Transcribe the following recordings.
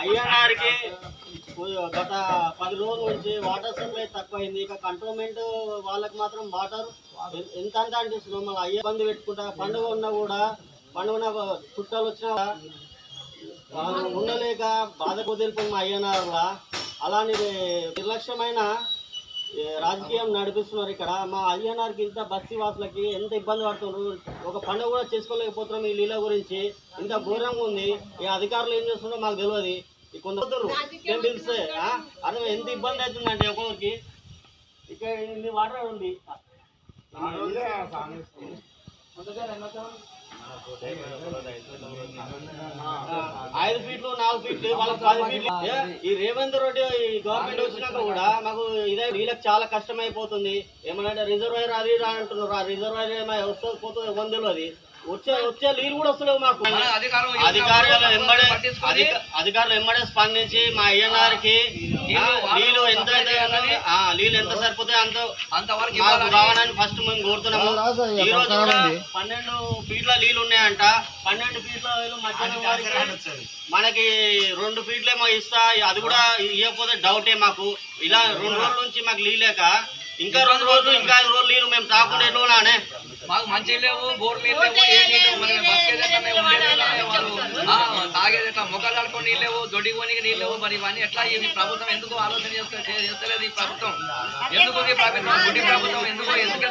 అయ్యగారికి గత పది రోజుల నుంచి వాటర్ సప్లై తక్కువైంది. ఇక కంట్రోల్మెంట్ వాళ్ళకి మాత్రం వాటర్ ఎంత అంత అనిపిస్తున్నాం మళ్ళీ అయ్యే ఇబ్బంది పెట్టుకుంటా పండుగ ఉన్నా కూడా పండుగ ఉన్న చుట్టాలు వచ్చినా వాళ్ళు ఉండలేక బాధ కుదిరిపోయి మా అయ్యనారులా అలాంటి నిర్లక్ష్యమైన రాజకీయం నడిపిస్తున్నారు ఇక్కడ. మా అయ్యనార్కి ఇంత బస్తీ వాసులకి ఎంత ఇబ్బంది పడుతున్నారు? ఒక పండుగ కూడా చేసుకోలేకపోతున్నాం ఈ లీల గురించి. ఇంత ఘోరంగా ఉంది. ఈ అధికారులు ఏం చేస్తున్నారో మాకు తెలియదు. ఈ కొందరు పిలిస్తే అదే ఎంత ఇబ్బంది అవుతుందండి ఒక్కొక్కరికి ఇక్కడ ఇన్ని వాటర్ ఉంది. ఐదు ఫీట్లు నాలుగు ఫీట్లు వాళ్ళకి పది ఫీట్లు. ఈ రేవంత్ రెడ్డి ఈ గవర్నమెంట్ వచ్చినాక కూడా మాకు ఇదే వీళ్ళకి చాలా కష్టం అయిపోతుంది ఏమన్నా రిజర్వాయర్ అది అంటున్నారు. ఆ రిజర్వాయర్ ఏమైనా వస్తుంది పోతుంది వందలు అది వచ్చే వచ్చే నీళ్ళు కూడా వస్తలేవు మాకు. అధికారులు ఎంబడే అధిక- అధికారులు ఎంబడే స్పందించి మా అయ్యన్నారికి నీళ్ళు ఆ, నీళ్ళు ఎంత సరిపోతే అంత అంతవరకు మాకు రావడానికి ఫస్ట్ మేము కోరుతున్నాము. ఈ రోజు కూడా పన్నెండు ఫీట్ల నీళ్ళు ఉన్నాయంట. పన్నెండు ఫీట్ల మధ్యాహ్నం వరకు మనకి రెండు ఫీట్లేమో ఇస్తా అది కూడా ఇవ్వకపోతే డౌటే మాకు. ఇలా రెండు రోజుల నుంచి మాకు నీళ్ళేక ఇంకా రెండు రోజులు ఇంకా ఐదు రోజులు నీళ్ళు మేము తాకుండా ఎట్లున్నానే మాకు మంచి లేవు బోర్ నీళ్ళు లేవు ఏం నీళ్ళు లేవు. మరి మేము బతికేది ఎట్లా? మేము ఉండేది ఎట్లా? వాళ్ళు, ఆ, తాగేది ఎట్లా మొక్కలు కడుకొని నీళ్ళు లేవు దొడ్డికి పోనీకి నీళ్ళు లేవు. మరి ఇవన్నీ ఎట్లా ఈ ప్రభుత్వం ఎందుకు ఆలోచన చేస్తే చేస్తలేదు ఈ ప్రభుత్వం? ఎందుకు ఈ ప్రభుత్వం గుడ్డి ప్రభుత్వం ఎందుకు ఎందుకు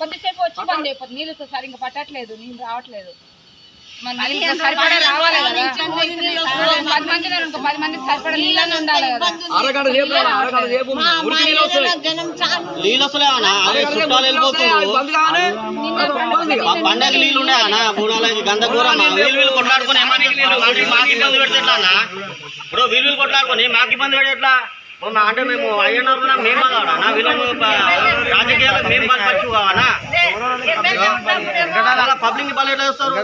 కొద్దిసేపు వచ్చి బంద్ అయిపోతుంది నీళ్ళు సరిగ్గా పట్టట్లేదు నీళ్ళు రావట్లేదు సరిపడా రావాలి నీళ్ళు నీళ్ళు వస్తలేవనా అదే చుట్టాలు వెళ్ళిపోతున్నారు. పండగ నీళ్ళు ఉన్నాయన్నా మూడు నాలుగు గంట దూరం వీళ్ళు వీళ్ళు కొట్లాడుకొని మాకు మాకు ఇబ్బంది పెడితే ఎట్లా అన్న? ఇప్పుడు వీళ్ళు వీళ్ళు కొట్లాడుకొని మాకు ఇబ్బంది పెడితే ఎట్లా? అంటే మేము అయ్యన్నారు మేము బాగా వీళ్ళు రాజకీయాలకు మేము పచ్చు కావనా పబ్లిక్ బలి ఎట్లా చేస్తారు?